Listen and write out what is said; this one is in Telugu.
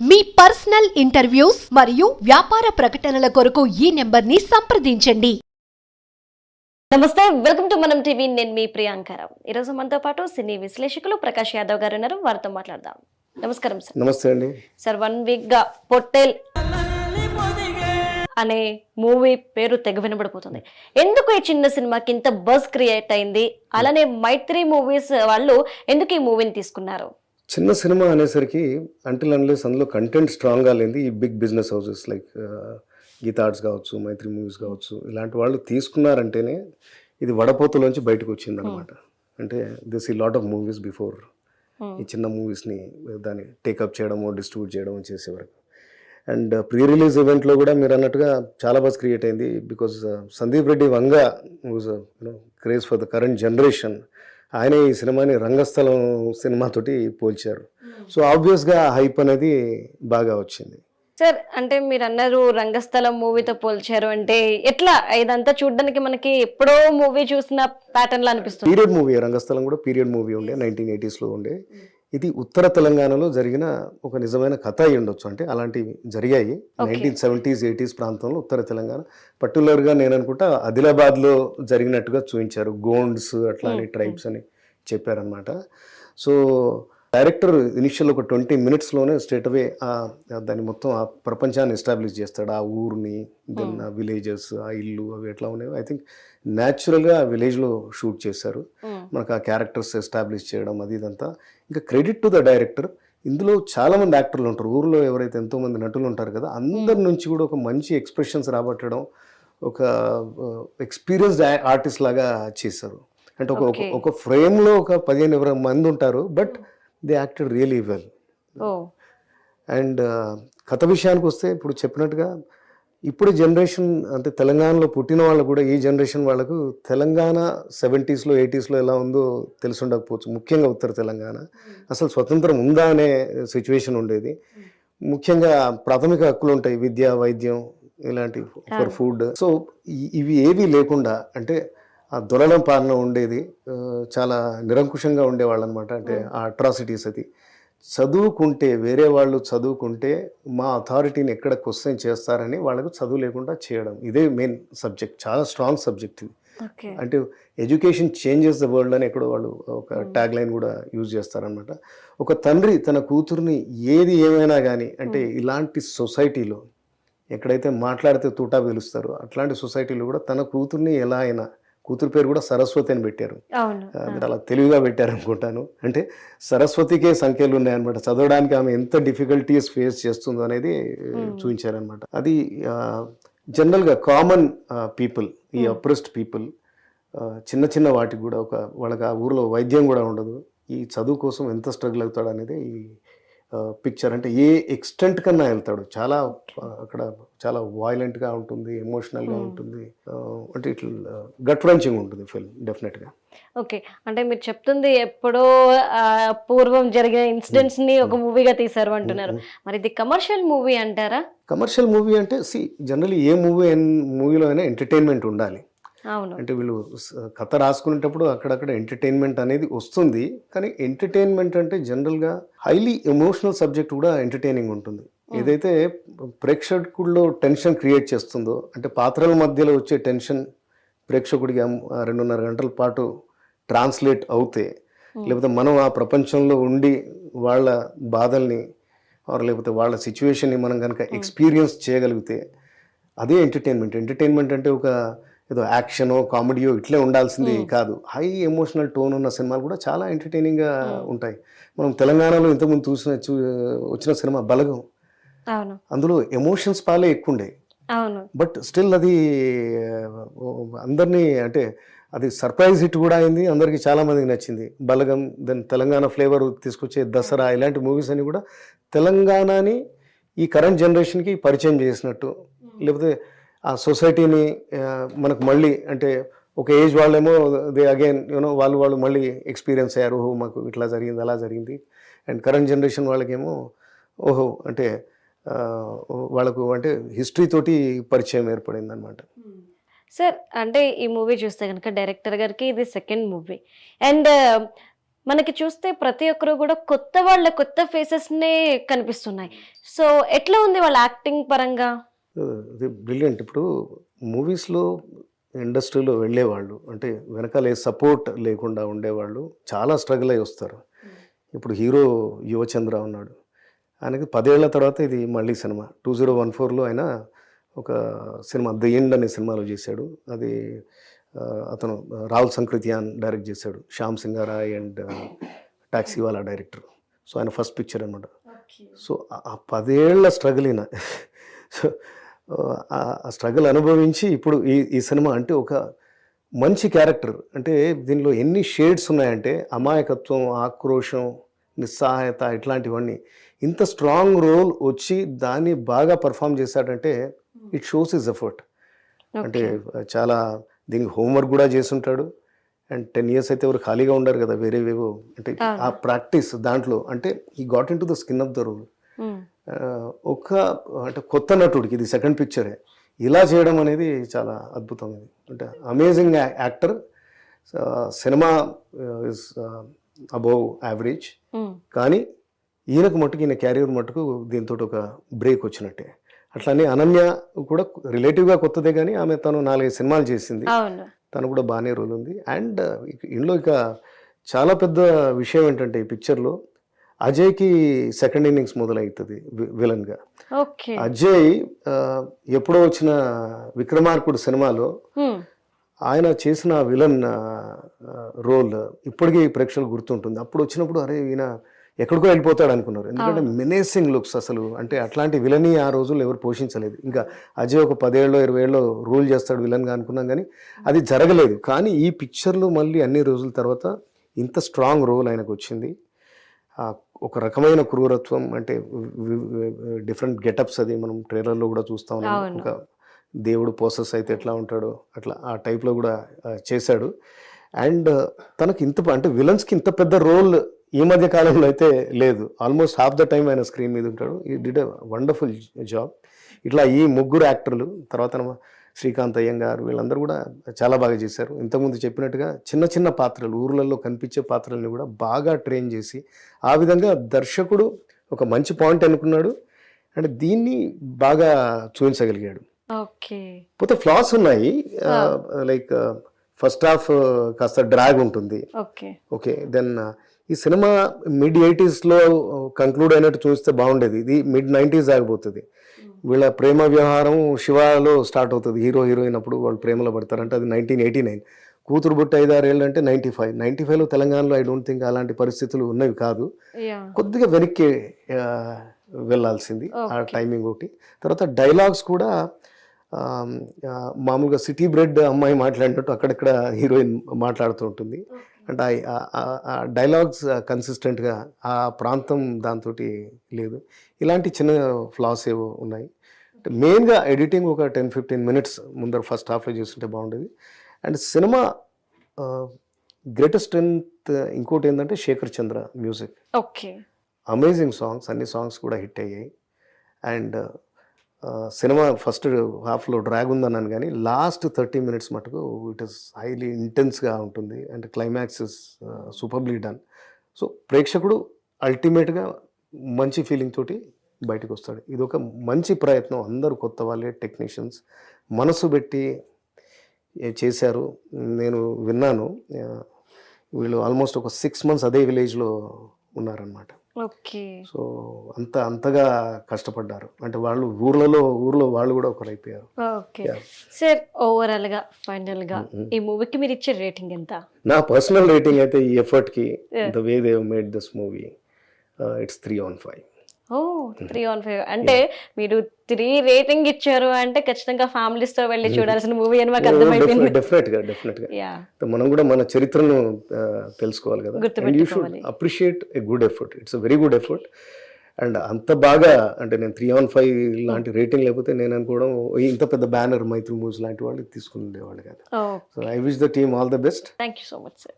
మీ పర్సనల్ ఇంటర్వ్యూస్ మరియు వ్యాపార ప్రకటనల కొరకు ఈ నెంబర్ని సంప్రదించండి. నమస్తే వెల్కమ్ టు మనం టీవీ. నేను మీ ప్రియాంకరం ఈరోజు మనతో పాటు సినీ విశ్లేషకులు ప్రకాష్ యాదవ్ గారు ఉన్నారు వారితో మాట్లాడదాం. నమస్కారం సార్. నమస్తే అండి. సార్ వన్ వీక్గా పొట్టేల్ అనే మూవీ పేరు తెగ వినబడిపోతుంది. ఎందుకు ఈ చిన్న సినిమాకి ఇంత బజ్ క్రియేట్ అయింది? అలానే మైత్రి మూవీస్ వాళ్ళు ఎందుకు ఈ మూవీని తీసుకున్నారు? చిన్న సినిమా అనేసరికి అంటిల్ అన్లెస్ అందులో కంటెంట్ స్ట్రాంగ్గా లేని ఈ big business houses like Geetha arts కావచ్చు మైత్రి మూవీస్ కావచ్చు ఇలాంటి వాళ్ళు తీసుకున్నారంటేనే ఇది వడపోతలోంచి బయటకు వచ్చింది అనమాట అంటే దిస్ ఈ లాట్ ఆఫ్ మూవీస్ బిఫోర్ ఈ చిన్న మూవీస్ని దాన్ని టేకప్ చేయడము డిస్ట్రిబ్యూట్ చేయడము చేసేవరకు అండ్ ప్రీ రిలీజ్ ఈవెంట్లో కూడా మీరు అన్నట్టుగా చాలా బస్ క్రియేట్ అయింది because Sandeep Reddy Vanga craze for the current generation ఆయన ఈ సినిమాని రంగస్థలం సినిమాతోటి పోల్చారు. సో ఆబ్వియస్గా హైప్ అనేది బాగా వచ్చింది. సార్ అంటే మీరు అన్నారు రంగస్థలం మూవీతో పోల్చారు అంటే ఎట్లా? ఇదంతా చూడడానికి మనకి ఎప్పుడో మూవీ చూసిన ప్యాటర్న్ లా అనిపిస్తుంది. పీరియడ్ మూవీ రంగస్థలం కూడా పీరియడ్ మూవీ ఉండే నైన్టీన్ ఎయిటీస్లో ఉండే. ఇది ఉత్తర తెలంగాణలో జరిగిన ఒక నిజమైన కథ అయి ఉండొచ్చు. అంటే అలాంటివి జరిగాయి. నైన్టీన్ సెవెంటీస్ ఎయిటీస్ ప్రాంతంలో ఉత్తర తెలంగాణ. పర్టికులర్గా నేను అనుకుంటా ఆదిలాబాద్లో జరిగినట్టుగా చూపించారు. గోండ్స్ అట్లా అని ట్రైబ్స్ అని చెప్పారనమాట సో డైరెక్టర్ ఇనిషియల్ ఒక ట్వంటీ మినిట్స్లోనే స్ట్రేట్ అవే దాన్ని మొత్తం ఆ ప్రపంచాన్ని ఎస్టాబ్లిష్ చేస్తాడు. ఆ ఊరిని దెన్ ఆ విలేజెస్ ఆ ఇల్లు అవి ఎట్లా ఉన్నాయో. ఐ థింక్ న్యాచురల్గా ఆ విలేజ్లో షూట్ చేశారు. మనకు ఆ క్యారెక్టర్స్ ఎస్టాబ్లిష్ చేయడం అది ఇదంతా. ఇంకా క్రెడిట్ టు ద డైరెక్టర్ ఇందులో చాలా మంది యాక్టర్లు ఉంటారు. ఊర్లో ఎవరైతే ఎంతో మంది నటులు ఉంటారు కదా అందరి నుంచి కూడా ఒక మంచి ఎక్స్ప్రెషన్స్ రాబట్టడం ఒక ఎక్స్పీరియన్స్డ్ ఆర్టిస్ట్ లాగా చేశారు. అంటే ఒక. ఒక ఫ్రేమ్లో ఒక పదిహేను ఇరవై మంది ఉంటారు. But they acted really well. And కథ విషయానికి వస్తే ఇప్పుడు చెప్పినట్టుగా ఇప్పుడు జనరేషన్ అంటే తెలంగాణలో పుట్టిన వాళ్ళు కూడా ఈ జనరేషన్ వాళ్ళకు తెలంగాణ సెవెంటీస్లో ఎయిటీస్లో ఎలా ఉందో తెలిసి ఉండకపోవచ్చు ముఖ్యంగా ఉత్తర తెలంగాణ. అసలు స్వతంత్రం ఉందా అనే సిచ్యువేషన్ ఉండేది. ముఖ్యంగా ప్రాథమిక హక్కులు ఉంటాయి. విద్య వైద్యం ఇలాంటి ఫర్ ఫుడ్. సో ఇవి ఏవి లేకుండా అంటే ఆ దొరలం పాలన ఉండేది చాలా నిరంకుశంగా ఉండేవాళ్ళు అనమాట అంటే ఆ అట్రాసిటీస్ అది. చదువుకుంటే వేరే వాళ్ళు చదువుకుంటే మా అథారిటీని ఎక్కడ క్వశ్చన్ చేస్తారని వాళ్ళకు చదువు లేకుండా చేయడం. ఇదే మెయిన్ సబ్జెక్ట్ చాలా స్ట్రాంగ్ సబ్జెక్ట్ ఇది. అంటే ఎడ్యుకేషన్ చేంజెస్ ద వరల్డ్ అని ఎక్కడో వాళ్ళు ఒక ట్యాగ్ లైన్ కూడా యూజ్ చేస్తారనమాట. ఒక తండ్రి తన కూతుర్ని ఏది ఏమైనా కానీ అంటే ఇలాంటి సొసైటీలో ఎక్కడైతే మాట్లాడితే తూటా పిలుస్తారో అట్లాంటి సొసైటీలో కూడా తన కూతుర్ని ఎలా అయినా కూతురు పేరు కూడా సరస్వతి అని పెట్టారు. మీరు అలా తెలివిగా పెట్టారు అనుకుంటాను అంటే సరస్వతికే సంఖ్యలు ఉన్నాయన్నమాట. చదవడానికి ఆమె ఎంత డిఫికల్టీస్ ఫేస్ చేస్తుందో అనేది చూపించారనమాట అది జనరల్గా కామన్ పీపుల్ ఈ అప్రెస్డ్ పీపుల్ చిన్న చిన్న వాటికి కూడా ఒక వాళ్ళకి ఆ ఊర్లో వైద్యం కూడా ఉండదు. ఈ చదువు కోసం ఎంత స్ట్రగుల్ అవుతాడు అనేది ఈ పిక్చర్ అంటే ఏ ఎక్స్టెంట్ కన్నా వెళ్తాడు. చాలా అక్కడ చాలా వాయిలెంట్గా ఉంటుంది ఎమోషనల్గా ఉంటుంది. ఆ, అంటే ఇట్లా గట్ వ్రంచింగ్ ఉంటుంది ఫిల్మ్ డెఫినెట్గా ఓకే. అంటే మీరు చెప్తుంది ఎప్పుడో పూర్వం జరిగిన ఇన్సిడెంట్స్ని ఒక మూవీగా తీశారు అంటున్నారు. మరి ఇది కమర్షియల్ మూవీ అంటారా? కమర్షియల్ మూవీ అంటే సి జనరల్లీ ఏ మూవీ మూవీలో అయినా ఎంటర్టైన్మెంట్ ఉండాలి. అంటే వీళ్ళు కథ రాసుకునేటప్పుడు అక్కడక్కడ ఎంటర్టైన్మెంట్ అనేది వస్తుంది. కానీ ఎంటర్టైన్మెంట్ అంటే జనరల్గా హైలీ ఎమోషనల్ సబ్జెక్ట్ కూడా ఎంటర్టైనింగ్ ఉంటుంది. ఏదైతే ప్రేక్షకుల్లో టెన్షన్ క్రియేట్ చేస్తుందో అంటే పాత్రల మధ్యలో వచ్చే టెన్షన్ ప్రేక్షకుడికి రెండున్నర గంటల పాటు ట్రాన్స్లేట్ అవుతే లేకపోతే మనం ఆ ప్రపంచంలో ఉండి వాళ్ళ బాధల్ని లేకపోతే వాళ్ళ సిచ్యువేషన్ని మనం కనుక ఎక్స్పీరియన్స్ చేయగలిగితే అదే ఎంటర్టైన్మెంట్. ఎంటర్టైన్మెంట్ అంటే ఒక ఏదో యాక్షనో కామెడీయో ఇట్లే ఉండాల్సింది కాదు. హై ఎమోషనల్ టోన్ ఉన్న సినిమాలు కూడా చాలా ఎంటర్టైనింగ్గా ఉంటాయి. మనం తెలంగాణలో ఇంతకుముందు చూసిన వచ్చిన సినిమా బలగం. అందులో ఎమోషన్స్ పాలే ఎక్కువ ఉండే అవును. బట్ స్టిల్ అది అందరినీ అంటే అది సర్ప్రైజ్ హిట్ కూడా అయింది. అందరికీ చాలా మందికి నచ్చింది. బలగం దెన్ తెలంగాణ ఫ్లేవర్ తీసుకొచ్చే దసరా ఇలాంటి మూవీస్ అని కూడా తెలంగాణని ఈ కరెంట్ జనరేషన్కి పరిచయం చేసినట్టు. లేకపోతే ఆ సొసైటీని మనకు మళ్ళీ అంటే ఒక ఏజ్ వాళ్ళేమో దే అగైన్ యూనో వాళ్ళు వాళ్ళు మళ్ళీ ఎక్స్పీరియన్స్ అయ్యారు. ఓహో మాకు ఇట్లా జరిగింది అలా జరిగింది. అండ్ కరెంట్ జనరేషన్ వాళ్ళకేమో ఓహో అంటే వాళ్ళకు అంటే హిస్టరీ తోటి పరిచయం ఏర్పడింది అనమాట సార్ అంటే ఈ మూవీ చూస్తే కనుక డైరెక్టర్ గారికి ఇది సెకండ్ మూవీ. అండ్ మనకి చూస్తే ప్రతి ఒక్కరు కూడా కొత్త వాళ్ళ కొత్త ఫేసెస్నే కనిపిస్తున్నాయి. సో ఎట్లా ఉంది వాళ్ళ యాక్టింగ్ పరంగా? ఇది బ్రిలియంట్ ఇప్పుడు మూవీస్లో ఇండస్ట్రీలో వెళ్ళేవాళ్ళు అంటే వెనకాల సపోర్ట్ లేకుండా ఉండేవాళ్ళు చాలా స్ట్రగుల్ అయి వస్తారు. ఇప్పుడు హీరో యువచంద్ర ఉన్నాడు. ఆయనకి పదేళ్ళ తర్వాత ఇది మళ్ళీ సినిమా. టూ జీరో వన్ ఫోర్లో ఆయన ఒక సినిమా ద ఎండ్ అనే సినిమాలో చేశాడు. అది అతను రాహుల్ సంకృతియాన్ డైరెక్ట్ చేశాడు. Shyam Singha Roy and Taxiwaala director so ఆయన ఫస్ట్ పిక్చర్ అనమాట సో ఆ- ఆ పదేళ్ళ స్ట్రగుల్ ఈయన. సో ఆ స్ట్రగుల్ అనుభవించి ఇప్పుడు ఈ ఈ సినిమా అంటే ఒక మంచి క్యారెక్టర్ అంటే దీనిలో ఎన్ని షేడ్స్ ఉన్నాయంటే అమాయకత్వం ఆక్రోషం నిస్సహాయత ఇట్లాంటివన్నీ. ఇంత స్ట్రాంగ్ రోల్ వచ్చి దాన్ని బాగా పర్ఫామ్ చేశాడంటే ఇట్ షోస్ ఇస్ ఎఫర్ట్ అంటే చాలా దీనికి హోంవర్క్ కూడా చేస్తుంటాడు. అండ్ టెన్ ఇయర్స్ అయితే ఎవరు ఖాళీగా ఉండరు కదా వేరేవేవో. అంటే. ఆ ప్రాక్టీస్ దాంట్లో అంటే ఈ got into the skin of the role. ఒక అంటే కొత్త నటుడికి ఇది సెకండ్ పిక్చరే. ఇలా చేయడం అనేది చాలా అద్భుతం ఇది అంటే అమేజింగ్ యాక్టర్ సినిమా ఇస్ అబౌవ్ యావరేజ్. కానీ ఈయనకు మట్టుకు ఈయన క్యారియర్ మట్టుకు దీంతో ఒక బ్రేక్ వచ్చినట్టే. అట్లానే అనన్య కూడా రిలేటివ్గా కొత్తదే కానీ ఆమె తను నాలుగైదు సినిమాలు చేసింది. తను కూడా బాగానే రోల్ ఉంది. అండ్ ఇందులో ఇక చాలా పెద్ద విషయం ఏంటంటే ఈ పిక్చర్లో అజయ్కి సెకండ్ ఇన్నింగ్స్ మొదలవుతుంది విలన్గా. అజయ్ ఎప్పుడో వచ్చిన విక్రమార్కుడు సినిమాలో. ఆయన చేసిన విలన్ రోల్ ఇప్పటికీ ప్రేక్షకులు గుర్తుంటుంది. అప్పుడు వచ్చినప్పుడు అరే ఈయన ఎక్కడికో వెళ్ళిపోతాడు అనుకున్నారు. ఎందుకంటే. మెనేసింగ్ లుక్స్ అసలు. అంటే అట్లాంటి విలని ఆ రోజుల్లో ఎవరు పోషించలేదు. ఇంకా అజయ్ ఒక పదేళ్ళు ఇరవై ఏళ్ళు రూల్ చేస్తాడు విలన్గా అనుకున్నాం కానీ అది జరగలేదు. కానీ ఈ పిక్చర్లో మళ్ళీ అన్ని రోజుల తర్వాత ఇంత స్ట్రాంగ్ రోల్ ఆయనకు వచ్చింది. ఒక రకమైన క్రూరత్వం అంటే డిఫరెంట్ గెటప్స్ అది మనం ట్రైలర్లో కూడా చూస్తా. ఉన్నాం. ఒక దేవుడు పోసెస్ అయితే ఎట్లా ఉంటాడో అట్లా ఆ టైప్లో కూడా చేశాడు. అండ్ తనకి ఇంత అంటే విలన్స్కి ఇంత పెద్ద రోల్ ఈ మధ్య కాలంలో అయితే లేదు. ఆల్మోస్ట్ హాఫ్ ద టైం ఆయన స్క్రీన్ మీద ఉంటాడు. ఈ డిడ్ వండర్ఫుల్ జాబ్ ఇట్లా ఈ ముగ్గురు యాక్టర్లు తర్వాత శ్రీకాంత్ అయ్యంగారు వీళ్ళందరూ కూడా చాలా బాగా చేశారు. ఇంతకుముందు చెప్పినట్టుగా చిన్న చిన్న పాత్రలు ఊర్లలో కనిపించే పాత్రల్ని కూడా బాగా ట్రైన్ చేసి ఆ విధంగా దర్శకుడు ఒక మంచి పాయింట్ అనుకున్నాడు. అండ్ దీన్ని బాగా చూపించగలిగాడు. ఓకే. పోతే ఫ్లాస్ ఉన్నాయి. లైక్ ఫస్ట్ హాఫ్ కాస్త డ్రాగ్ ఉంటుంది. ఓకే. ఓకే దెన్ ఈ సినిమా మిడ్ ఎయిటీస్లో కంక్లూడ్ అయినట్టు చూస్తే బాగుండేది. ఇది మిడ్ నైంటీస్ ఆగిపోతుంది వీళ్ళ ప్రేమ వ్యవహారం శివాలో స్టార్ట్ అవుతుంది. హీరో హీరోయిన్ అప్పుడు వాళ్ళు ప్రేమలో పడతారంటే అది నైన్టీన్ ఎయిటీ నైన్. కూతురు బుట్టి ఐదారు ఏళ్ళు అంటే నైంటీ ఫైవ్. నైంటీ ఫైవ్లో తెలంగాణలో ఐ డోంట్ థింక్ అలాంటి పరిస్థితులు ఉన్నవి కాదు. కొద్దిగా వెనక్కి వెళ్ళాల్సింది ఆ. టైమింగ్ ఒకటి. తర్వాత డైలాగ్స్ కూడా మామూలుగా సిటీ బ్రెడ్ అమ్మాయి మాట్లాడినట్టు అక్కడక్కడ హీరోయిన్ మాట్లాడుతూ ఉంటుంది. అంటే ఆ- ఆ- ఆ డైలాగ్స్ కన్సిస్టెంట్గా ఆ ప్రాంతం దాంతో లేదు. ఇలాంటి చిన్న ఫ్లాస్ ఏవో ఉన్నాయి. మెయిన్గా ఎడిటింగ్ ఒక టెన్ ఫిఫ్టీన్ మినిట్స్ ముందర ఫస్ట్ హాఫ్లో చేస్తుంటే బాగుండేది. అండ్ సినిమా గ్రేటెస్ట్ స్ట్రెంత్ ఇంకోటి ఏంటంటే Shekar Chandra music okay. Amazing songs అన్ని సాంగ్స్ కూడా హిట్ అయ్యాయి. అండ్ సినిమా ఫస్ట్ హాఫ్లో డ్రాగ్ ఉందన్నాను కానీ లాస్ట్ థర్టీ మినిట్స్ మటుకు ఇట్ ఇస్ హైలీ ఇంటెన్స్గా ఉంటుంది and climax is superbly done so ప్రేక్షకుడు అల్టిమేట్గా మంచి ఫీలింగ్ తోటి బయటకు వస్తాడు. ఇది ఒక మంచి ప్రయత్నం. అందరూ కొత్త వాళ్ళే టెక్నీషియన్స్ మనసు పెట్టి చేశారు? నేను విన్నాను. వీళ్ళు ఆల్మోస్ట్ ఒక సిక్స్ మంత్స్ అదే విలేజ్లో ఉన్నారనమాట ఓకే సో అంత అంతగా కష్టపడ్డారు అంటే వాళ్ళు ఊర్లలో ఊర్లో వాళ్ళు కూడా ఒకరు అయిపోయారు ఓకే. సార్ ఓవరాల్గా ఫైనల్గా. ఈ మూవీకి మీరు ఇచ్చే రేటింగ్ ఎంత నా పర్సనల్ రేటింగ్ అయితే ఈ ఎఫర్ట్కి Yeah. The way they made this movie it's three on five oh three on five అంటే మీరు త్రీ రేటింగ్ ఇచ్చారు అంటే ఖచ్చితంగా families తో వెళ్ళి చూడాల్సిన మూవీ అని మాకు అర్థమైపోయింది. మనం కూడా మన చరిత్రను తెలుసుకోవాలి కదా. You should. Appreciate a good effort it's very good effort and అంత బాగా అంటే నేను త్రీ ఆన్ ఫైవ్ లాంటి రేటింగ్ లేకపోతే నేను అనుకోవడం ఇంత పెద్ద బ్యానర్ మైత్రి మూవ్స్ లాంటి వాళ్ళు తీసుకుని ఉండేవాళ్ళు కాదు. So I wish the team all the best thank you so much sir